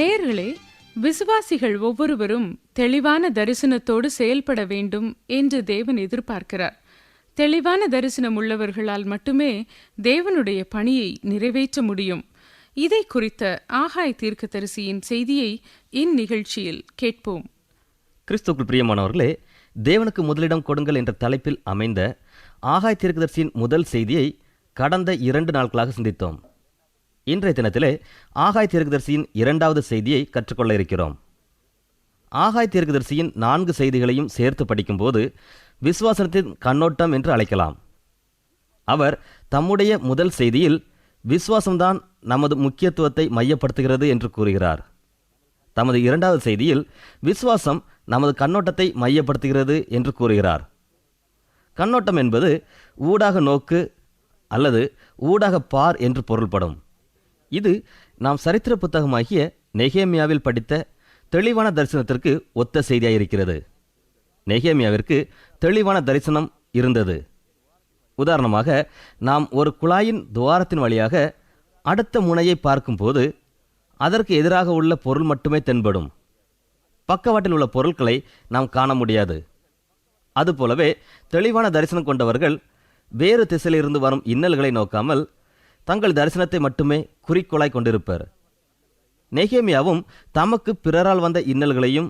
நேர்களே விசுவாசிகள் ஒவ்வொருவரும் தெளிவான தரிசனத்தோடு செயல்பட வேண்டும் என்று தேவன் எதிர்பார்க்கிறார். தெளிவான தரிசனம் உள்ளவர்களால் மட்டுமே தேவனுடைய பணியை நிறைவேற்ற முடியும். இதை குறித்த ஆகாய் தீர்க்கதரிசியின் செய்தியை இந்நிகழ்ச்சியில் கேட்போம். கிறிஸ்துக்குள் பிரியமானவர்களே தேவனுக்கு முதலிடம் கொடுங்கள் என்ற தலைப்பில் அமைந்த ஆகாய தீர்க்கதரிசியின் முதல் செய்தியை கடந்த இரண்டு நாட்களாக சிந்தித்தோம். இன்றைய தினத்திலே ஆகாய் தீர்க்கதரிசியின் இரண்டாவது செய்தியை கற்றுக்கொள்ள இருக்கிறோம். ஆகாய் தீர்க்கதரிசியின் நான்கு செய்திகளையும் சேர்த்து படிக்கும்போது விசுவாசத்தின் கண்ணோட்டம் என்று அழைக்கலாம். அவர் தம்முடைய முதல் செய்தியில் விசுவாசம்தான் நமது முக்கியத்துவத்தை மையப்படுத்துகிறது என்று கூறுகிறார். தமது இரண்டாவது செய்தியில் விசுவாசம் நமது கண்ணோட்டத்தை மையப்படுத்துகிறது என்று கூறுகிறார். கண்ணோட்டம் என்பது ஊடாக நோக்கு அல்லது ஊடாக பார் என்று பொருள்படும். இது நாம் சரித்திர புத்தகமாகிய நெகேமியாவில் படித்த தெளிவான தரிசனத்திற்கு ஒத்த செய்தியாயிருக்கிறது. நெகேமியாவிற்கு தெளிவான தரிசனம் இருந்தது. உதாரணமாக நாம் ஒரு குழாயின் துவாரத்தின் வழியாக அடுத்த முனையை பார்க்கும்போது அதற்கு எதிராக உள்ள பொருள் மட்டுமே தென்படும். பக்கவாட்டில் உள்ள பொருட்களை நாம் காண முடியாது. அதுபோலவே தெளிவான தரிசனம் கொண்டவர்கள் வேறு திசையிலிருந்து வரும் இன்னல்களை நோக்காமல் தங்கள் தரிசனத்தை மட்டுமே குறிக்கோளாய் கொண்டிருப்பர். நெகேமியாவும் தமக்கு பிறரால் வந்த இன்னல்களையும்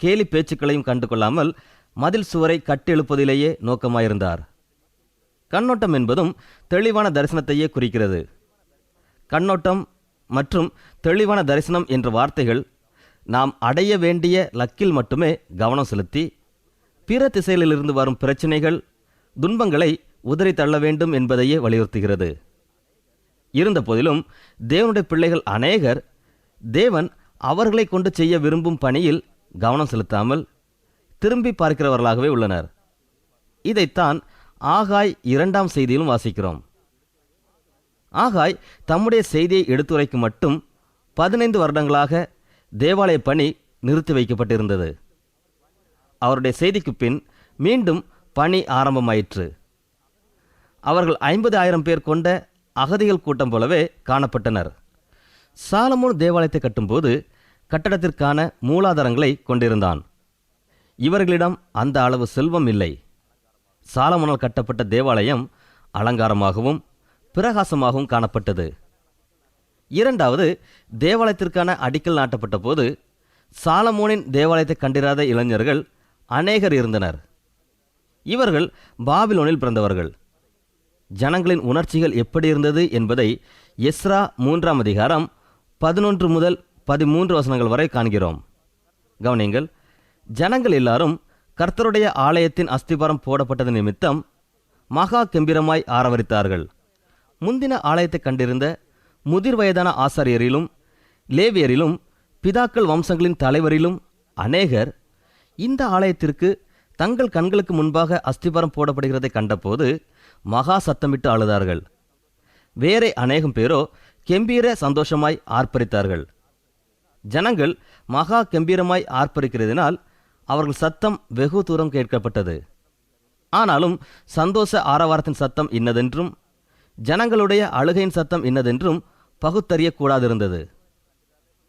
கேலி பேச்சுக்களையும் கண்டு கொள்ளாமல் மதில் சுவரை கட்டெழுப்பதிலேயே நோக்கமாயிருந்தார். கண்ணோட்டம் என்பதும் தெளிவான தரிசனத்தையே குறிக்கிறது. கண்ணோட்டம் மற்றும் தெளிவான தரிசனம் என்ற வார்த்தைகள் நாம் அடைய வேண்டிய லக்கில் மட்டுமே கவனம் செலுத்தி பிற திசையிலிருந்து வரும் பிரச்சனைகள் துன்பங்களை உதறி தள்ள வேண்டும் என்பதையே வலியுறுத்துகிறது. இருந்த போதிலும் தேவனுடைய பிள்ளைகள் அநேகர் தேவன் அவர்களை கொண்டு செய்ய விரும்பும் பணியில் கவனம் செலுத்தாமல் திரும்பி பார்க்கிறவர்களாகவே உள்ளனர். இதைத்தான் ஆகாய் இரண்டாம் செய்தியிலும் வாசிக்கிறோம். ஆகாய் தம்முடைய செய்தியை எடுத்துரைக்கு மட்டும் பதினைந்து வருடங்களாக தேவாலய பணி நிறுத்தி வைக்கப்பட்டிருந்தது. அவருடைய செய்திக்கு பின் மீண்டும் பணி ஆரம்பமாயிற்று. அவர்கள் ஐம்பது ஆயிரம் பேர் கொண்ட அகதிகள் கூட்டம் போலவே காணப்பட்டனர். சாலமோன் தேவாலயத்தை கட்டும்போது கட்டடத்திற்கான மூலாதாரங்களை கொண்டிருந்தான். இவர்களிடம் அந்த அளவு செல்வம் இல்லை. சாலமோனால் கட்டப்பட்ட தேவாலயம் அலங்காரமாகவும் பிரகாசமாகவும் காணப்பட்டது. இரண்டாவது தேவாலயத்திற்கான அடிக்கல் நாட்டப்பட்ட போது சாலமோனின் தேவாலயத்தை கண்டிராத இளைஞர்கள் அநேகர் இருந்தனர். இவர்கள் பாபிலோனில் பிறந்தவர்கள். ஜனங்களின் உணர்ச்சிகள் எப்படி இருந்தது என்பதை எஸ்ரா மூன்றாம் அதிகாரம் பதினொன்று முதல் பதிமூன்று வசனங்கள் வரை காண்கிறோம். கவனிங்கள் ஜனங்கள் எல்லாரும் கர்த்தருடைய ஆலயத்தின் அஸ்திபாரம் போடப்பட்டது நிமித்தம் மகா கெம்பீரமாய் ஆரவரித்தார்கள். முந்தின ஆலயத்தை கண்டிருந்த முதிர் வயதான ஆசாரியரிலும் லேவியரிலும் பிதாக்கள் வம்சங்களின் தலைவரிலும் அநேகர் இந்த ஆலயத்திற்கு தங்கள் கண்களுக்கு முன்பாக அஸ்திபாரம் போடப்படுகிறதை கண்டபோது மகா சத்தமிட்டு அழுதார்கள். வேறே அநேகம் பேரோ கெம்பீர சந்தோஷமாய் ஆர்ப்பரித்தார்கள். ஜனங்கள் மகா கெம்பீரமாய் ஆர்ப்பரிக்கிறதினால் அவர்கள் சத்தம் வெகு தூரம் கேட்கப்பட்டது. ஆனாலும் சந்தோஷ ஆரவாரத்தின் சத்தம் இன்னதென்றும் ஜனங்களுடைய அழுகையின் சத்தம் இன்னதென்றும் பகுத்தறியக்கூடாதிருந்தது.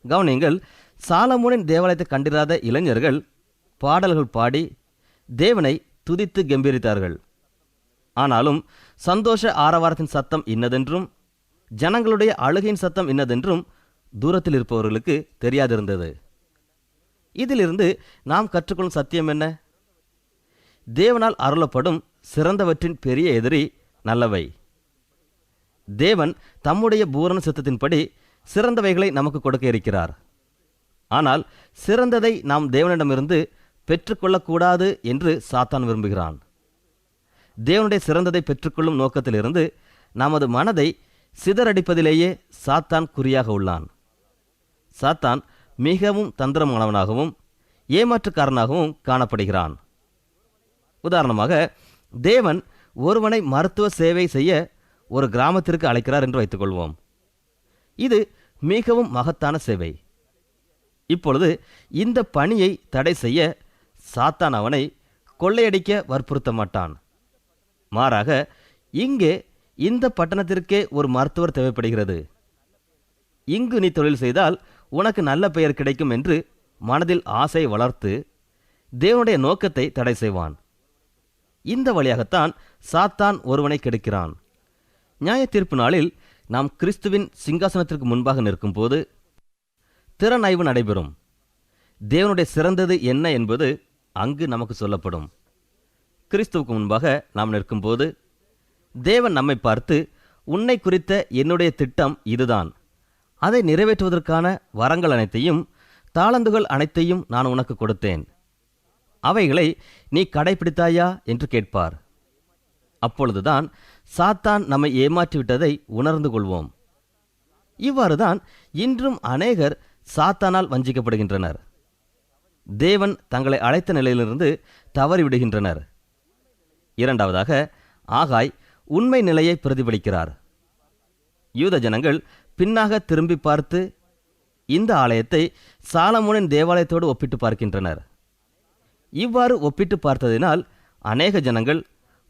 கவனிங்கள் சாலமோனின் தேவாலயத்தை கண்டிராத இளைஞர்கள் பாடல்கள் பாடி தேவனை துதித்து கம்பீரித்தார்கள். ஆனாலும் சந்தோஷ ஆரவாரத்தின் சத்தம் இன்னதென்றும் ஜனங்களுடைய அழுகையின் சத்தம் இன்னதென்றும் தூரத்தில் இருப்பவர்களுக்கு தெரியாதிருந்தது. இதிலிருந்து நாம் கற்றுக்கொள்ளும் சத்தியம் என்ன? தேவனால் அருளப்படும் சிறந்தவற்றின் பெரிய எதிரி நல்லவை. தேவன் தம்முடைய பூரண சித்தத்தின்படி சிறந்தவைகளை நமக்கு கொடுக்க இருக்கிறார். ஆனால் சிறந்ததை நாம் தேவனிடமிருந்து பெற்றுக்கொள்ளக்கூடாது என்று சாத்தான் விரும்புகிறான். தேவனுடைய சிறந்ததை பெற்றுக்கொள்ளும் நோக்கத்திலிருந்து நமது மனதை சிதறடிப்பதிலேயே சாத்தான் குறியாக உள்ளான். சாத்தான் மிகவும் தந்திரமானவனாகவும் ஏமாற்றுக்காரனாகவும் காணப்படுகிறான். உதாரணமாக தேவன் ஒருவனை மருத்துவ சேவை செய்ய ஒரு கிராமத்திற்கு அழைக்கிறார் என்று வைத்துக்கொள்வோம். இது மிகவும் மகத்தான சேவை. இப்பொழுது இந்த பணியை தடை செய்ய சாத்தான் அவனை கொள்ளையடிக்க வற்புறுத்த மாட்டான் மாறாக இங்கே இந்த பட்டணத்திற்கே ஒரு மருத்துவர் தேவைப்படுகிறது. இங்கு நீ தொழில் செய்தால் உனக்கு நல்ல பெயர் கிடைக்கும் என்று மனதில் ஆசை வளர்த்து தேவனுடைய நோக்கத்தை தடை செய்வான். இந்த வழியாகத்தான் சாத்தான் ஒருவனை கெடுக்கிறான். நியாய தீர்ப்பு நாளில் நாம் கிறிஸ்துவின் சிங்காசனத்திற்கு முன்பாக நிற்கும்போது திறனாய்வு நடைபெறும். தேவனுடைய சிறந்தது என்ன என்பது அங்கு நமக்கு சொல்லப்படும். கிறிஸ்துவுக்கு முன்பாக நாம் நிற்கும்போது தேவன் நம்மை பார்த்து உன்னை குறித்த என்னுடைய திட்டம் இதுதான். அதை நிறைவேற்றுவதற்கான வரங்கள் அனைத்தையும் தாளந்துகள் அனைத்தையும் நான் உனக்கு கொடுத்தேன். அவைகளை நீ கடைபிடித்தாயா என்று கேட்பார். அப்பொழுதுதான் சாத்தான் நம்மை ஏமாற்றிவிட்டதை உணர்ந்து கொள்வோம். இவ்வாறுதான் இன்றும் அநேகர் சாத்தானால் வஞ்சிக்கப்படுகின்றனர். தேவன் தங்களை அழைத்த நிலையிலிருந்து தவறிவிடுகின்றனர். இரண்டாவதாக ஆகாய் உண்மை நிலையை பிரதிபலிக்கிறார். யூத ஜனங்கள் பின்னாக திரும்பி பார்த்து இந்த ஆலயத்தை சாலமோனின் தேவாலயத்தோடு ஒப்பிட்டு பார்க்கின்றனர். இவ்வாறு ஒப்பிட்டு பார்த்ததினால் அநேக ஜனங்கள்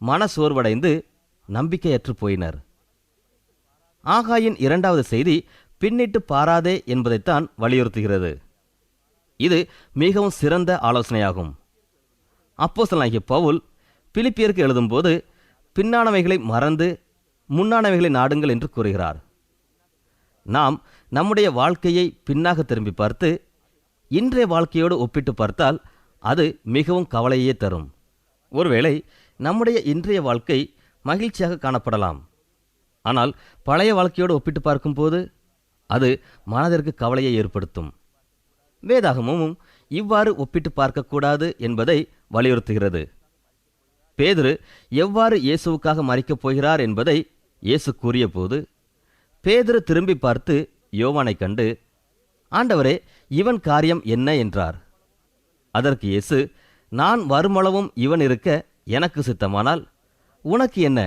மன சோர்வடைந்து நம்பிக்கையற்று போயினர். ஆகாயின் இரண்டாவது செய்தி பின்னிட்டு பாராதே என்பதைத்தான் வலியுறுத்துகிறது. இது மிகவும் சிறந்த ஆலோசனையாகும். அப்போசலாகிய பவுல் பிலிப்பியருக்கு எழுதும்போது பின்னானவைகளை மறந்து முன்னானவைகளை நாடுங்கள் என்று கூறுகிறார். நாம் நம்முடைய வாழ்க்கையை பின்னாக திரும்பி பார்த்து இன்றைய வாழ்க்கையோடு ஒப்பிட்டு பார்த்தால் அது மிகவும் கவலையே தரும். ஒருவேளை நம்முடைய இன்றைய வாழ்க்கை மகிழ்ச்சியாக காணப்படலாம். ஆனால் பழைய வாழ்க்கையோடு ஒப்பிட்டு பார்க்கும்போது அது மனதிற்கு கவலையை ஏற்படுத்தும். வேதாகமும் இவ்வாறு ஒப்பிட்டு பார்க்கக்கூடாது என்பதை வலியுறுத்துகிறது. பேதுரு எவ்வாறு இயேசுவுக்காக மறிக்கப் போகிறார் என்பதை இயேசு கூறியபோது பேதுரு திரும்பி பார்த்து யோவானை கண்டு ஆண்டவரே இவன் காரியம் என்ன? என்றார். அதற்கு இயேசு நான் வருமளவும் இவன் இருக்க எனக்கு சித்தமானால் உனக்கு என்ன?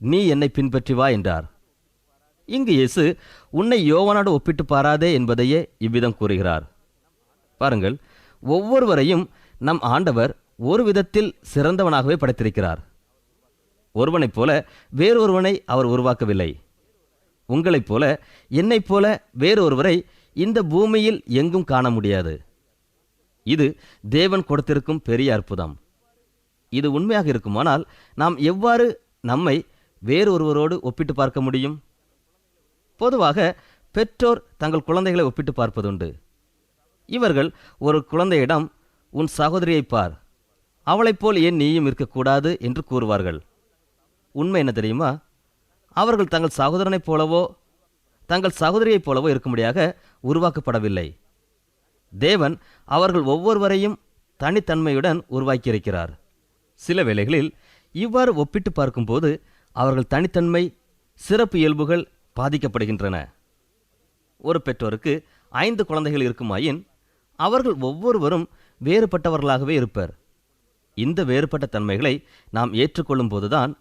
நீ என்னை பின்பற்றி வா என்றார். இங்கு இயேசு உன்னை யோவனோடு ஒப்பிட்டு பாராதே என்பதையே இவ்விதம் கூறுகிறார். பாருங்கள் ஒவ்வொருவரையும் நம் ஆண்டவர் ஒரு விதத்தில் சிறந்தவனாகவே படைத்திருக்கிறார். ஒருவனைப் போல வேறொருவனை அவர் உருவாக்கவில்லை. உங்களைப் போல என்னைப் போல வேறொருவரை இந்த பூமியில் எங்கும் காண முடியாது. இது தேவன் கொடுத்திருக்கும் பெரிய அற்புதம். இது உண்மையாக இருக்குமானால் நாம் எவ்வாறு நம்மை வேறொருவரோடு ஒப்பிட்டு பார்க்க முடியும்? பொதுவாக பெற்றோர் தங்கள் குழந்தைகளை ஒப்பிட்டு பார்ப்பதுண்டு. இவர்கள் ஒரு குழந்தையிடம் உன் சகோதரியைப் பார் அவளைப் போல் ஏன் நீயும் இருக்கக்கூடாது என்று கூறுவார்கள். உண்மை என்ன தெரியுமா? அவர்கள் தங்கள் சகோதரனைப் போலவோ தங்கள் சகோதரியைப் போலவோ இருக்கும்படியாக உருவாக்கப்படவில்லை. தேவன் அவர்கள் ஒவ்வொருவரையும் தனித்தன்மையுடன் உருவாக்கியிருக்கிறார். சில வேளைகளில் இவ்வாறு ஒப்பிட்டு பார்க்கும்போது அவர்கள் தனித்தன்மை சிறப்பு இயல்புகள் பாதிக்கப்படுகின்றன. ஒரு பெற்றோருக்கு ஐந்து குழந்தைகள் இருக்குமாயின் அவர்கள் ஒவ்வொருவரும் வேறுபட்டவர்களாகவே இருப்பர். இந்த வேறுபட்ட தன்மைகளை நாம் ஏற்றுக்கொள்ளும் போதுதான்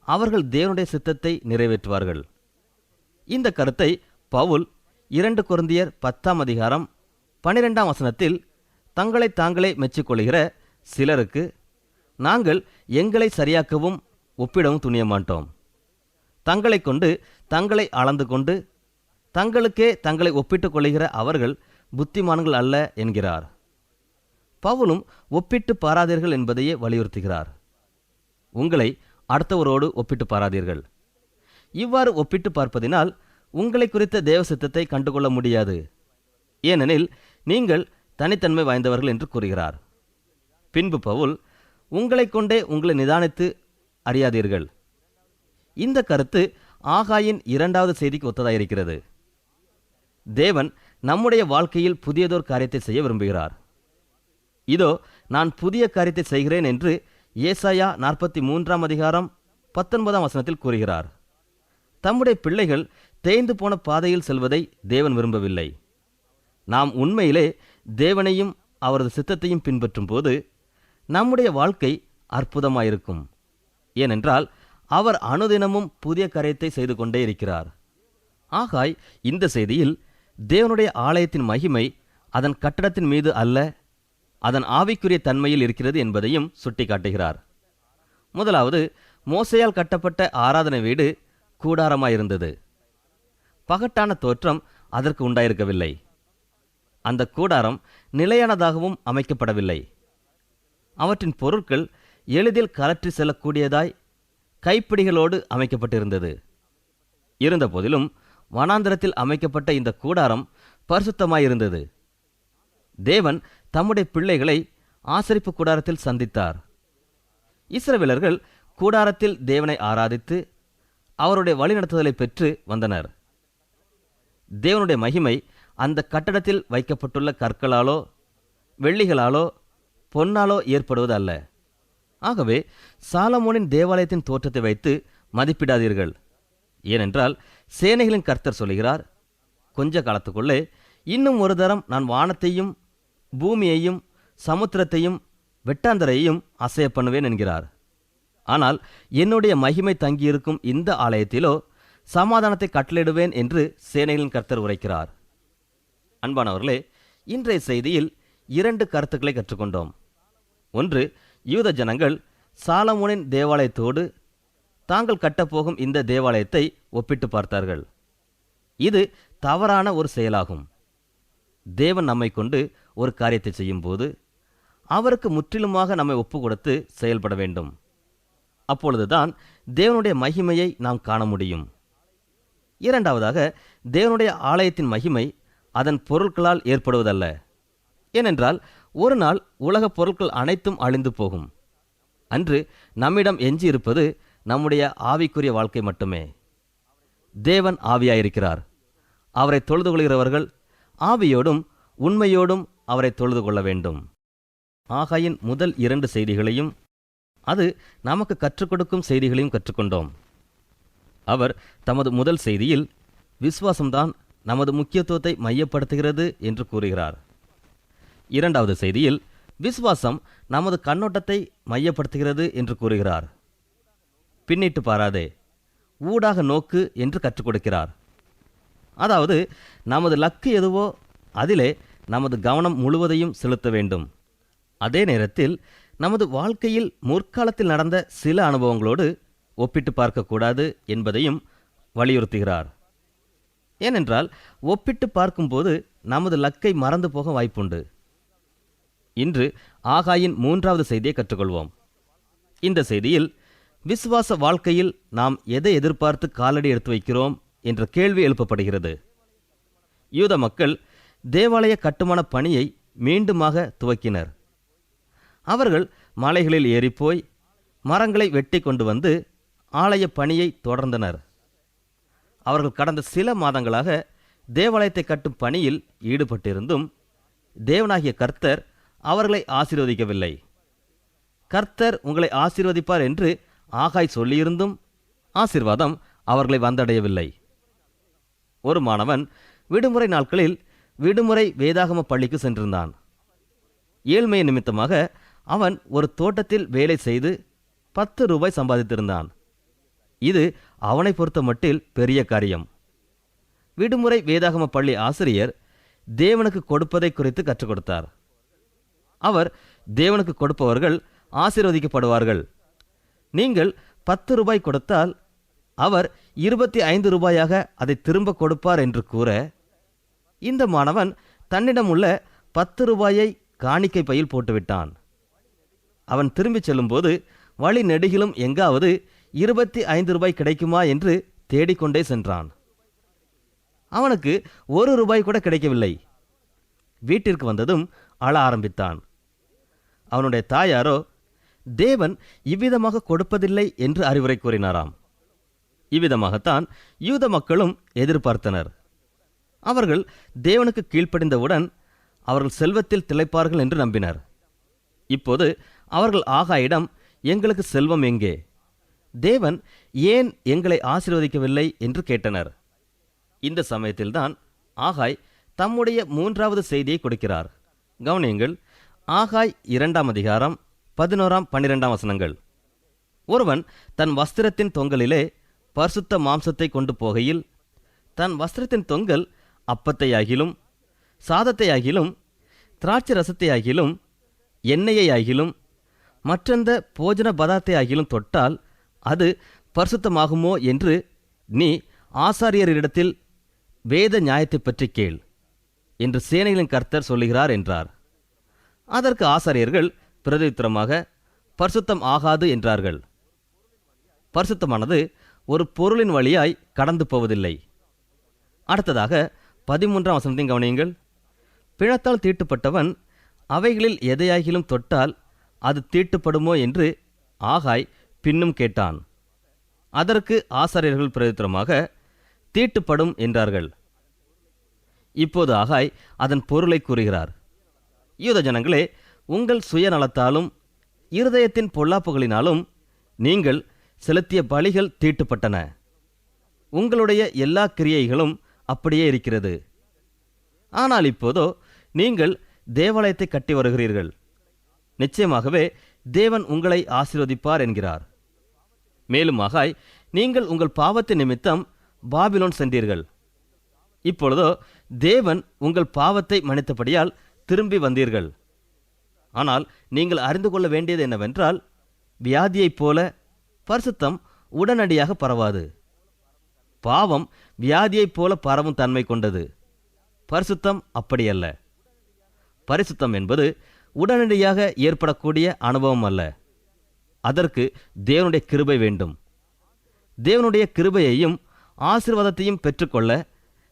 அவர்கள் தேவனுடைய சித்தத்தை நிறைவேற்றுவார்கள். இந்த கருத்தை பவுல் இரண்டு குருந்தியர் பத்தாம் அதிகாரம் பனிரெண்டாம் வசனத்தில் தங்களை தாங்களே மெச்சிக்கொள்கிற சிலருக்கு நாங்கள் எங்களை சரியாக்கவும் ஒப்பிடவும் துணிய மாட்டோம் தங்களை கொண்டு தங்களை அளந்து கொண்டு தங்களுக்கே தங்களை ஒப்பிட்டுக் கொள்கிற அவர்கள் புத்திமான்கள் அல்ல என்கிறார். பவுலும் ஒப்பிட்டு பாராதீர்கள் என்பதையே வலியுறுத்துகிறார். உங்களை அடுத்தவரோடு ஒப்பிட்டு பாராதீர்கள். இவ்வாறு ஒப்பிட்டு பார்ப்பதினால் உங்களை குறித்த தேவ சித்தத்தை கண்டுகொள்ள முடியாது. ஏனெனில் நீங்கள் தனித்தன்மை வாய்ந்தவர்கள் என்று கூறுகிறார். பின்பு பவுல் உங்களைக் கொண்டே உங்களை நிதானித்து அறியாதீர்கள். இந்த கருத்து ஆகாயின் இரண்டாவது செய்திக்கு ஒத்ததாயிருக்கிறது. தேவன் நம்முடைய வாழ்க்கையில் புதியதோர் காரியத்தை செய்ய விரும்புகிறார். இதோ நான் புதிய காரியத்தை செய்கிறேன் என்று ஏசாயா நாற்பத்தி மூன்றாம் அதிகாரம் பத்தொன்பதாம் வசனத்தில் கூறுகிறார். தம்முடைய பிள்ளைகள் தேய்ந்து போன பாதையில் செல்வதை தேவன் விரும்பவில்லை. நாம் உண்மையிலே தேவனையும் அவரது சித்தத்தையும் பின்பற்றும் போது நம்முடைய வாழ்க்கை அற்புதமாயிருக்கும். ஏனென்றால் அவர் அனுதினமும் புதிய கரையத்தை செய்து கொண்டே இருக்கிறார். ஆகாய் இந்த செய்தியில் தேவனுடைய ஆலயத்தின் மகிமை அதன் கட்டடத்தின் மீது அல்ல அதன் ஆவிக்குரிய தன்மையில் இருக்கிறது என்பதையும் சுட்டிக்காட்டுகிறார். முதலாவது மோசையால் கட்டப்பட்ட ஆராதனை வீடு கூடாரமாயிருந்தது. பகட்டான தோற்றம் அதற்கு உண்டாயிருக்கவில்லை. அந்த கூடாரம் நிலையானதாகவும் அமைக்கப்படவில்லை. அவற்றின் பொருட்கள் எளிதில் கலற்றி செல்லக்கூடியதாய் கைப்பிடிகளோடு அமைக்கப்பட்டிருந்தது. இருந்தபோதிலும் வனாந்திரத்தில் அமைக்கப்பட்ட இந்த கூடாரம் பரிசுத்தமாயிருந்தது. தேவன் தம்முடைய பிள்ளைகளை ஆசரிப்பு கூடாரத்தில் சந்தித்தார். இஸ்ரவேலர்கள் கூடாரத்தில் தேவனை ஆராதித்து அவருடைய வழிநடத்துதலை பெற்று வந்தனர். தேவனுடைய மகிமை அந்த கட்டடத்தில் வைக்கப்பட்டுள்ள கற்களாலோ வெள்ளிகளாலோ பொன்னாலோ ஏற்படுவது அல்ல ஆகவே சாலமோனின் தேவாலயத்தின் தோற்றத்தை வைத்து மதிப்பிடாதீர்கள். ஏனென்றால் சேனைகளின் கர்த்தர் சொல்கிறார் கொஞ்ச காலத்துக்குள்ளே இன்னும் ஒரு தரம் நான் வானத்தையும் பூமியையும் சமுத்திரத்தையும் வெட்டாந்தரையையும் அசைய பண்ணுவேன் என்கிறார். ஆனால் என்னுடைய மகிமை தங்கியிருக்கும் இந்த ஆலயத்திலோ சமாதானத்தை கட்டளிடுவேன் என்று சேனைகளின் கர்த்தர் உரைக்கிறார். அன்பானவர்களே இன்றைய செய்தியில் இரண்டு கருத்துக்களை கற்றுக்கொண்டோம். ஒன்று யூத ஜனங்கள் சாலமோனின் தேவாலயத்தோடு தாங்கள் கட்டப்போகும் இந்த தேவாலயத்தை ஒப்பிட்டு பார்த்தார்கள். இது தவறான ஒரு செயலாகும். தேவன் நம்மை கொண்டு ஒரு காரியத்தை செய்யும்போது அவருக்கு முற்றிலுமாக நம்மை ஒப்பு கொடுத்து செயல்பட வேண்டும். அப்பொழுதுதான் தேவனுடைய மகிமையை நாம் காண முடியும். இரண்டாவதாக தேவனுடைய ஆலயத்தின் மகிமை அதன் பொருட்களால் ஏற்படுவதல்ல. ஏனென்றால் ஒரு நாள் உலகப் பொருட்கள் அனைத்தும் அழிந்து போகும். அன்று நம்மிடம் எஞ்சியிருப்பது நம்முடைய ஆவிக்குரிய வாழ்க்கை மட்டுமே. தேவன் ஆவியாயிருக்கிறார். அவரை தொழுது கொள்கிறவர்கள் ஆவியோடும் உண்மையோடும் அவரை தொழுது கொள்ள வேண்டும். ஆகாயின் முதல் இரண்டு செய்திகளையும் அது நமக்கு கற்றுக் கொடுக்கும் செய்திகளையும் கற்றுக்கொண்டோம் அவர் தமது முதல் செய்தியில் விசுவாசம்தான் நமது முக்கியத்துவத்தை மையப்படுத்துகிறது என்று கூறுகிறார். இரண்டாவது செய்தியில் விசுவாசம் நமது கண்ணோட்டத்தை மையப்படுத்துகிறது என்று கூறுகிறார். பின்னிட்டு பாராதே ஊடாக நோக்கு என்று கற்றுக் கொடுக்கிறார். அதாவது நமது லக்கு எதுவோ அதிலே நமது கவனம் முழுவதையும் செலுத்த வேண்டும். அதே நேரத்தில் நமது வாழ்க்கையில் முற்காலத்தில் நடந்த சில அனுபவங்களோடு ஒப்பிட்டு பார்க்கக்கூடாது என்பதையும் வலியுறுத்துகிறார். ஏனென்றால் ஒப்பிட்டு பார்க்கும்போது நமது லக்கை மறந்து போக வாய்ப்புண்டு. இன்று ஆகாயின் மூன்றாவது செய்தியை கற்றுக்கொள்வோம். இந்த செய்தியில் விசுவாச வாழ்க்கையில் நாம் எதை எதிர்பார்த்து காலடி எடுத்து வைக்கிறோம் என்ற கேள்வி எழுப்பப்படுகிறது. யூத மக்கள் தேவாலய கட்டுமான பணியை மீண்டுமாக துவக்கினர். அவர்கள் மலைகளில் ஏறிப்போய் மரங்களை வெட்டி கொண்டு வந்து ஆலய பணியை தொடர்ந்தனர். அவர்கள் கடந்த சில மாதங்களாக தேவாலயத்தை கட்டும் பணியில் ஈடுபட்டிருந்தும் தேவனாகிய கர்த்தர் அவர்களை ஆசீர்வதிக்கவில்லை. கர்த்தர் உங்களை ஆசீர்வதிப்பார் என்று ஆகாய் சொல்லியிருந்தும் ஆசீர்வாதம் அவர்களை வந்தடையவில்லை. ஒரு மாணவன் விடுமுறை நாட்களில் விடுமுறை வேதாகம பள்ளிக்கு சென்றிருந்தான். ஏழ்மை நிமித்தமாக அவன் ஒரு தோட்டத்தில் வேலை செய்து பத்து ரூபாய் சம்பாதித்திருந்தான். இது அவனை பொறுத்த மட்டில் பெரிய காரியம். விடுமுறை வேதாகம பள்ளி ஆசிரியர் தேவனுக்கு கொடுப்பதை குறித்து கற்றுக் கொடுத்தார். அவர் தேவனுக்கு கொடுப்பவர்கள் ஆசீர்வதிக்கப்படுவார்கள். நீங்கள் பத்து ரூபாய் கொடுத்தால் அவர் இருபத்தி ஐந்து ரூபாயாக அதை திரும்ப கொடுப்பார் என்று கூற இந்த மாணவன் தன்னிடம் உள்ள பத்து ரூபாயை காணிக்கை பையில் போட்டுவிட்டான். அவன் திரும்பிச் செல்லும்போது வழி நெடுகிலும் எங்காவது இருபத்தி ஐந்து ரூபாய் கிடைக்குமா என்று தேடிக்கொண்டே சென்றான். அவனுக்கு ஒரு ரூபாய் கூட கிடைக்கவில்லை. வீட்டிற்கு வந்ததும் அழ ஆரம்பித்தான். அவனுடைய தாயாரோ தேவன் இவ்விதமாக கொடுப்பதில்லை என்று அறிவுரை கூறினாராம். இவ்விதமாகத்தான் யூத மக்களும் எதிர்பார்த்தனர். அவர்கள் தேவனுக்கு கீழ்ப்படிந்தவுடன் அவர்கள் செல்வத்தில் திளைப்பார்கள் என்று நம்பினர். இப்போது அவர்கள் ஆகாயிடம் எங்களுக்கு செல்வம் எங்கே? தேவன் ஏன் எங்களை ஆசீர்வதிக்கவில்லை? என்று கேட்டனர். இந்த சமயத்தில்தான் ஆகாய் தம்முடைய மூன்றாவது செய்தியை கொடுக்கிறார். கவனியுங்கள் ஆகாய் இரண்டாம் அதிகாரம் பதினோராம் பன்னிரெண்டாம் வசனங்கள். ஒருவன் தன் வஸ்திரத்தின் தொங்கலிலே பரிசுத்த மாம்சத்தை கொண்டு போகையில் தன் வஸ்திரத்தின் தொங்கல் அப்பத்தையாகிலும் சாதத்தையாகிலும் திராட்சை ரசத்தையாகிலும் எண்ணெயையாகிலும் மற்றெந்த போஜன பதார்த்தையாகிலும் தொட்டால் அது பரிசுத்தமாகுமோ என்று நீ ஆசாரியரிடத்தில் வேத நியாயத்தைப் பற்றி கேள் என்று சேனைகளின் கர்த்தர் சொல்லுகிறார் என்றார். அதற்கு ஆசாரியர்கள் பிரதித்திரமாக பரிசுத்தம் ஆகாது என்றார்கள். பரிசுத்தமானது ஒரு பொருளின் வழியாய் கடந்து போவதில்லை. அடுத்ததாக பதிமூன்றாம் வசனத்தையும் கவனியுங்கள். பிணத்தால் தீட்டுப்பட்டவன் அவைகளில் எதையாகிலும் தொட்டால் அது தீட்டுப்படுமோ? என்று ஆகாய் பின்னும் கேட்டான். அதற்கு ஆசாரியர்கள் பிரதித்திரமாக தீட்டுப்படும் என்றார்கள். இப்போது ஆகாய் அதன் பொருளை கூறுகிறார். யூத ஜனங்களே உங்கள் சுயநலத்தாலும் இருதயத்தின் பொல்லாப்புகளினாலும் நீங்கள் செலுத்திய பலிகள் தீட்டுப்பட்டன. உங்களுடைய எல்லா கிரியைகளும் அப்படியே இருக்கிறது. ஆனால் இப்போதோ நீங்கள் தேவாலயத்தை கட்டி வருகிறீர்கள். நிச்சயமாகவே தேவன் உங்களை ஆசீர்வதிப்பார் என்கிறார். மேலும் ஆகாய் நீங்கள் உங்கள் பாவத்தின் நிமித்தம் பாபிலோன் சென்றீர்கள். இப்பொழுதோ தேவன் உங்கள் பாவத்தை மன்னித்தபடியால் திரும்பி வந்தீர்கள். ஆனால் நீங்கள் அறிந்து கொள்ள வேண்டியது என்னவென்றால் வியாதியைப் போல பரிசுத்தம் உடனடியாக பரவாது. பாவம் வியாதியைப் போல பரவும் தன்மை கொண்டது. பரிசுத்தம் அப்படியல்ல. பரிசுத்தம் என்பது உடனடியாக ஏற்படக்கூடிய அனுபவம் அல்ல. அதற்கு தேவனுடைய கிருபை வேண்டும். தேவனுடைய கிருபையையும் ஆசீர்வாதத்தையும் பெற்றுக்கொள்ள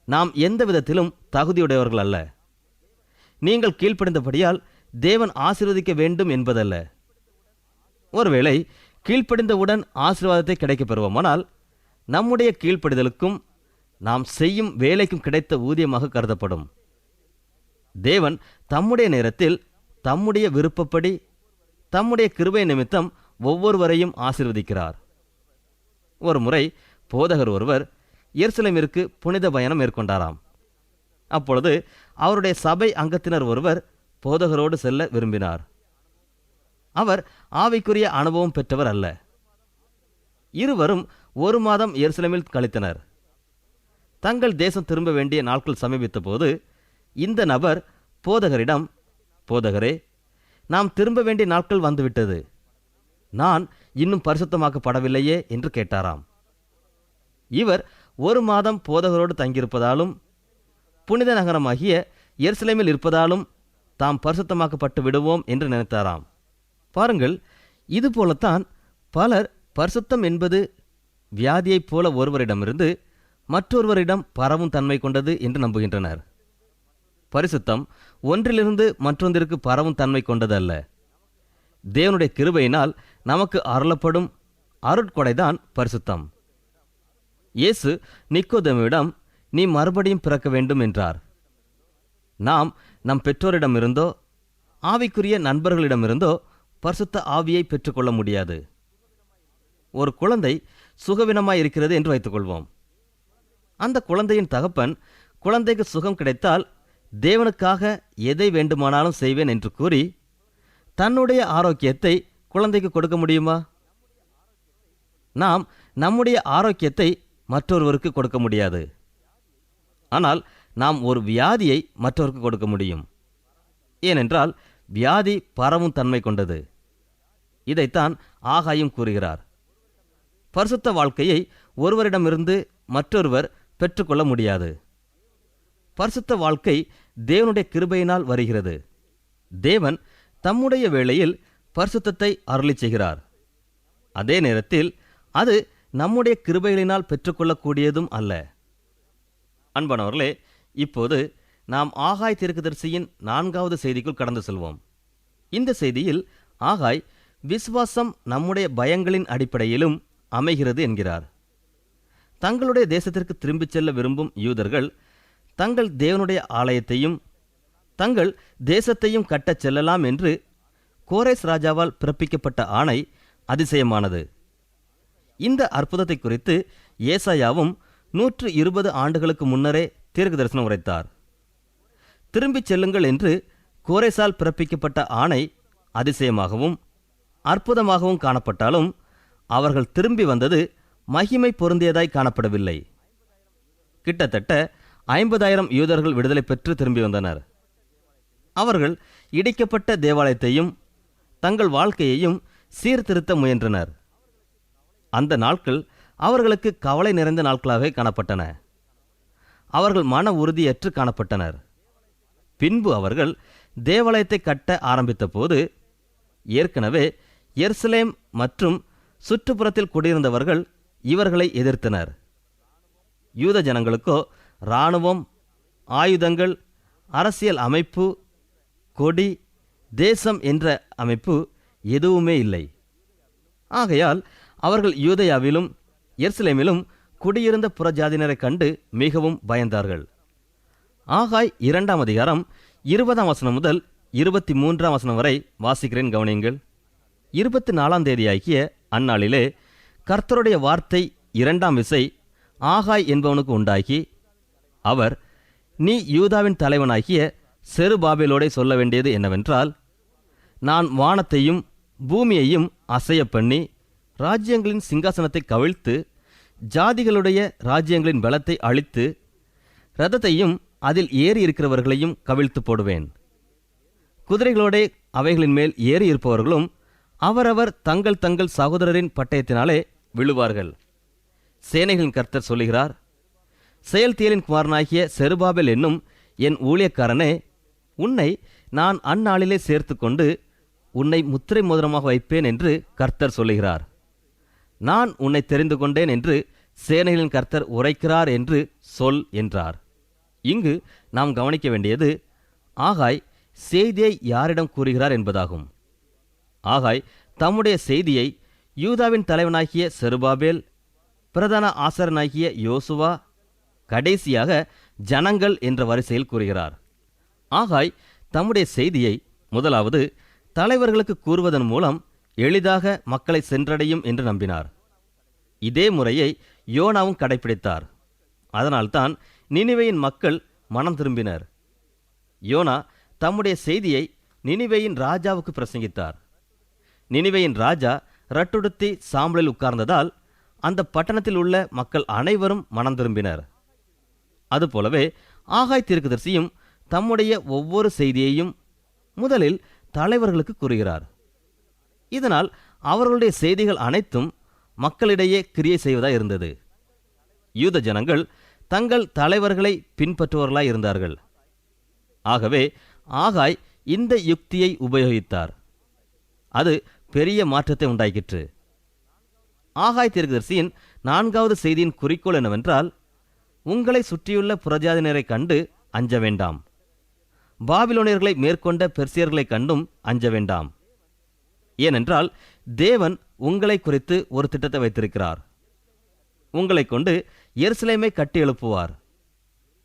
நாம் எந்த விதத்திலும் தகுதியுடையவர்கள் அல்ல. நீங்கள் கீழ்ப்படிந்தபடியால் தேவன் ஆசீர்வதிக்க வேண்டும் என்பதல்ல. ஒருவேளை கீழ்ப்படிந்தவுடன் ஆசீர்வாதத்தை கிடைக்கப் பெறுவோமானால் நம்முடைய கீழ்ப்படிதலுக்கும் நாம் செய்யும் வேலைக்கும் கிடைத்த ஊதியமாக கருதப்படும். தேவன் தம்முடைய நேரத்தில் தம்முடைய விருப்பப்படி தம்முடைய கிருபை நிமித்தம் ஒவ்வொருவரையும் ஆசீர்வதிக்கிறார். ஒரு முறை போதகர் ஒருவர் எருசலேமிற்கு புனித பயணம் மேற்கொண்டாராம். அப்பொழுது அவருடைய சபை அங்கத்தினர் ஒருவர் போதகரோடு செல்ல விரும்பினார். அவர் ஆவிக்குரிய அனுபவம் பெற்றவர் அல்ல. இருவரும் ஒரு மாதம் எருசலேமில் கழித்தனர். தங்கள் தேசம் திரும்ப வேண்டிய நாட்கள் சமீபித்த போது இந்த நபர் போதகரிடம் போதகரே நாம் திரும்ப வேண்டிய நாட்கள் வந்துவிட்டது. நான் இன்னும் பரிசுத்தமாக்கப்படவில்லையே என்று கேட்டாராம். இவர் ஒரு மாதம் போதகரோடு தங்கியிருப்பதாலும் புனித நகரமாகிய எருசலேமில் இருப்பதாலும் தாம் பரிசுத்தமாக்கப்பட்டு விடுவோம் என்று நினைத்தாராம். பாருங்கள் இது போலத்தான் பலர் பரிசுத்தம் என்பது வியாதியைப் போல ஒருவரிடமிருந்து மற்றொருவரிடம் பரவும் தன்மை கொண்டது என்று நம்புகின்றனர். பரிசுத்தம் ஒன்றிலிருந்து மற்றொன்றிற்கு பரவும் தன்மை கொண்டது அல்ல தேவனுடைய கிருபையினால் நமக்கு அருளப்படும் அருட்கொடைதான் பரிசுத்தம். இயேசு நிக்கோதமிடம் நீ மறுபடியும் பிறக்க வேண்டும் என்றார். நாம் நம் பெற்றோரிடமிருந்தோ ஆவிக்குரிய நண்பர்களிடமிருந்தோ பரிசுத்த ஆவியை பெற்றுக்கொள்ள முடியாது. ஒரு குழந்தை சுகவினமாய் இருக்கிறது என்று வைத்துக்கொள்வோம். அந்த குழந்தையின் தகப்பன் குழந்தைக்கு சுகம் கிடைத்தால் தேவனுக்காக எதை வேண்டுமானாலும் செய்வேன் என்று கூறி தன்னுடைய ஆரோக்கியத்தை குழந்தைக்கு கொடுக்க முடியுமா? நாம் நம்முடைய ஆரோக்கியத்தை மற்றொருவருக்கு கொடுக்க முடியாது. ஆனால் நாம் ஒரு வியாதியை மற்றவருக்கு கொடுக்க முடியும். ஏனென்றால் வியாதி பரவும் தன்மை கொண்டது. இதைத்தான் ஆகாயும் கூறுகிறார். பரிசுத்த வாழ்க்கையை ஒருவரிடமிருந்து மற்றொருவர் பெற்றுக்கொள்ள முடியாது. பரிசுத்த வாழ்க்கை தேவனுடைய கிருபையினால் வருகிறது. தேவன் தம்முடைய வேளையில் பரிசுத்தத்தை அருளி செய்கிறார். அதே நேரத்தில் அது நம்முடைய கிருபைகளினால் பெற்றுக்கொள்ளக்கூடியதும் அல்ல. அன்பானவர்களே இப்போது நாம் ஆகாய் தீர்க்கதரிசியின் நான்காவது செய்திக்குள் கடந்து செல்வோம். இந்த செய்தியில் ஆகாய் விசுவாசம் நம்முடைய பயங்களின் அடிப்படையிலும் அமைகிறது என்கிறார். தங்களுடைய தேசத்திற்கு திரும்பிச் செல்ல விரும்பும் யூதர்கள் தங்கள் தேவனுடைய ஆலயத்தையும் தங்கள் தேசத்தையும் கட்டச் செல்லலாம் என்று கோரேஸ் ராஜாவால் பிறப்பிக்கப்பட்ட ஆணை அதிசயமானது. இந்த அற்புதத்தை குறித்து ஏசாயாவும் நூற்று இருபது ஆண்டுகளுக்கு முன்னரே தீர்க்க தரிசனம் உரைத்தார். திரும்பிச் செல்லுங்கள் என்று கோரேசால் பிறப்பிக்கப்பட்ட ஆணை அதிசயமாகவும் அற்புதமாகவும் காணப்பட்டாலும் அவர்கள் திரும்பி வந்தது மகிமை பொருந்தியதாய் காணப்படவில்லை. கிட்டத்தட்ட ஐம்பதாயிரம் யூதர்கள் விடுதலை பெற்று திரும்பி வந்தனர். அவர்கள் இடிக்கப்பட்ட தேவாலயத்தையும் தங்கள் வாழ்க்கையையும் சீர்திருத்த முயன்றனர். அந்த நாட்கள் அவர்களுக்கு கவலை நிறைந்த நாட்களாகவே காணப்பட்டன. அவர்கள் மன உறுதியற்று காணப்பட்டனர். பின்பு அவர்கள் தேவாலயத்தை கட்ட ஆரம்பித்த போது ஏற்கனவே எர்சலேம் மற்றும் சுற்றுப்புறத்தில் குடியிருந்தவர்கள் இவர்களை எதிர்த்தனர். யூத ஜனங்களுக்கோ இராணுவம் ஆயுதங்கள் அரசியல் அமைப்பு கொடி தேசம் என்ற அமைப்பு எதுவுமே இல்லை. ஆகையால் அவர்கள் யூதயாவிலும் எர்சலேமிலும் குடியிருந்த புறஜாதியினரைக் கண்டு மிகவும் பயந்தார்கள். ஆகாய் இரண்டாம் அதிகாரம் இருபதாம் வசனம் முதல் இருபத்தி மூன்றாம் வசனம் வரை வாசிக்கிறேன் கவனியுங்கள். இருபத்தி நாலாம் தேதியாகிய அந்நாளிலே கர்த்தருடைய வார்த்தை இரண்டாம் விசை ஆகாய் என்பவனுக்கு உண்டாகி அவர் நீ யூதாவின் தலைவனாகிய செருபாபேலோடே சொல்ல வேண்டியது என்னவென்றால் நான் வானத்தையும் பூமியையும் அசைய பண்ணி ராஜ்யங்களின் சிங்காசனத்தை கவிழ்த்து ஜாதிகளுடைய ராஜ்யங்களின் பலத்தை அழித்து ரதத்தையும் அதில் ஏறி இருக்கிறவர்களையும் கவிழ்த்து போடுவேன். குதிரைகளோடே அவைகளின் மேல் ஏறி இருப்பவர்களும் அவரவர் தங்கள் தங்கள் சகோதரரின் பட்டயத்தினாலே விழுவார்கள். சேனைகளின் கர்த்தர் சொல்லுகிறார் செயல்தியலின் குமாரனாகிய செருபாபெல் என்னும் என் ஊழியக்காரனே உன்னை நான் அந்நாளிலே சேர்த்து கொண்டு உன்னை முத்திரை மோதிரமாக வைப்பேன் என்று கர்த்தர் சொல்லுகிறார். நான் உன்னை தெரிந்து கொண்டேன் என்று சேனைகளின் கர்த்தர் உரைக்கிறார் என்று சொல் என்றார். இங்கு நாம் கவனிக்க வேண்டியது ஆகாய் செய்தியை யாரிடம் கூறுகிறார் என்பதாகும். ஆகாய் தம்முடைய செய்தியை யூதாவின் தலைவனாகிய செருபாபேல் பிரதான ஆசரனாகிய யோசுவா கடைசியாக ஜனங்கள் என்ற வரிசையில் கூறுகிறார். ஆகாய் தம்முடைய செய்தியை முதலாவது தலைவர்களுக்கு கூறுவதன் மூலம் எளிதாக மக்களை சென்றடையும் என்று நம்பினார். இதே முறையை யோனாவும் கடைபிடித்தார் அதனால்தான் நினிவையின் மக்கள் மனம் திரும்பினர். யோனா தம்முடைய செய்தியை நினிவேயின் ராஜாவுக்கு பிரசங்கித்தார். நினிவேயின் ராஜா ரட்டுடுத்தி சாம்பலில் உட்கார்ந்ததால் அந்த பட்டணத்தில் உள்ள மக்கள் அனைவரும் மனம் திரும்பினர். அதுபோலவே ஆகாய் தீர்க்கதரிசியும் தம்முடைய ஒவ்வொரு செய்தியையும் முதலில் தலைவர்களுக்கு கூறுகிறார். இதனால் அவர்களுடைய செய்திகள் அனைத்தும் மக்களிடையே கிரியை செய்வதாய் இருந்தது. யூத ஜனங்கள் தங்கள் தலைவர்களை பின்பற்றுவர்களாய் இருந்தார்கள். ஆகவே ஆகாய் இந்த யுக்தியை உபயோகித்தார். அது பெரிய மாற்றத்தை உண்டாக்கிற்று. ஆகாய் தீர்க்கதரிசியின் நான்காவது செய்தியின் குறிக்கோள் என்னவென்றால் உங்களை சுற்றியுள்ள புறஜாதினரை கண்டு அஞ்ச வேண்டாம். பாபிலோனியர்களை மேற்கொண்ட பெர்சியர்களை கண்டும் அஞ்ச வேண்டாம். ஏனென்றால் தேவன் உங்களை குறித்து ஒரு திட்டத்தை வைத்திருக்கிறார். உங்களைக் கொண்டு எருசலேமை கட்டி எழுப்புவார்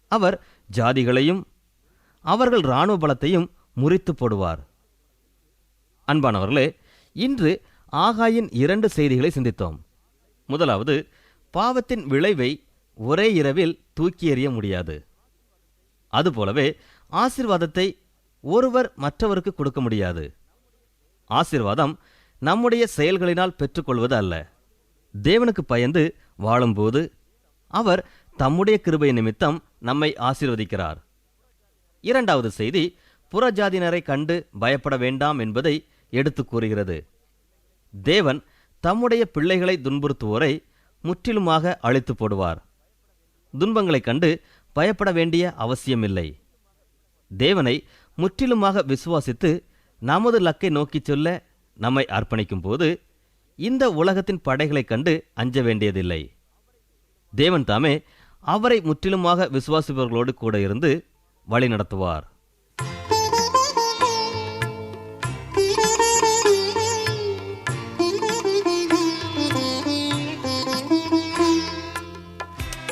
அவர் ஜாதிகளையும் அவர்கள் இராணுவ பலத்தையும் முறித்து போடுவார். அன்பானவர்களே இன்று ஆகாயின் இரண்டு செய்திகளை சிந்தித்தோம். முதலாவது பாவத்தின் விளைவை ஒரே இரவில் தூக்கி எறிய முடியாது. அதுபோலவே ஆசிர்வாதத்தை ஒருவர் மற்றவருக்கு கொடுக்க முடியாது. ஆசிர்வாதம் நம்முடைய செயல்களினால் பெற்றுக்கொள்வது அல்ல. தேவனுக்கு பயந்து வாழும்போது அவர் தம்முடைய கிருபை நிமித்தம் நம்மை ஆசீர்வதிக்கிறார். இரண்டாவது செய்தி புறஜாதியினரை கண்டு பயப்பட வேண்டாம் என்பதை எடுத்துக் கூறுகிறது. தேவன் தம்முடைய பிள்ளைகளை துன்புறுத்துவோரை முற்றிலுமாக அழித்து போடுவார். துன்பங்களைக் கண்டு பயப்பட வேண்டிய அவசியமில்லை. தேவனை முற்றிலுமாக விசுவாசித்து நமது லக்கை நோக்கிச் சொல்ல நம்மை அர்ப்பணிக்கும் போது இந்த உலகத்தின் படைகளைக் கண்டு அஞ்ச வேண்டியதில்லை. தேவன் தாமே அவரை முற்றிலுமாக விசுவாசிப்பவர்களோடு கூட இருந்து வழி நடத்துவார்.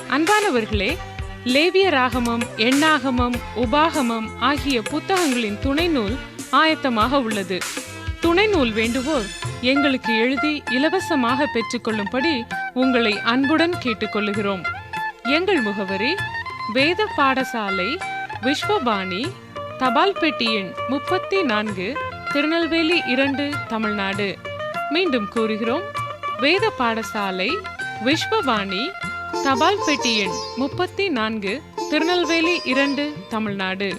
அன்பானவர்களே லேவிய ராகமம் எண்ணாகமம் உபாகமம் ஆகிய புத்தகங்களின் துணை நூல் ஆயத்தமாக உள்ளது. துணை நூல் வேண்டுவோர் எங்களுக்கு எழுதி இலவசமாக பெற்றுக்கொள்ளும்படி உங்களை அன்புடன் கேட்டுக்கொள்கிறோம் எங்கள் முகவரி வேத பாடசாலை விஸ்வபாணி தபால் பெட்டி எண் முப்பத்தி நான்கு திருநெல்வேலி இரண்டு தமிழ்நாடு. மீண்டும் கூறுகிறோம் வேத பாடசாலை விஸ்வபாணி தபால் பெட்டி எண் முப்பத்தி நான்கு திருநெல்வேலி இரண்டு தமிழ்நாடு.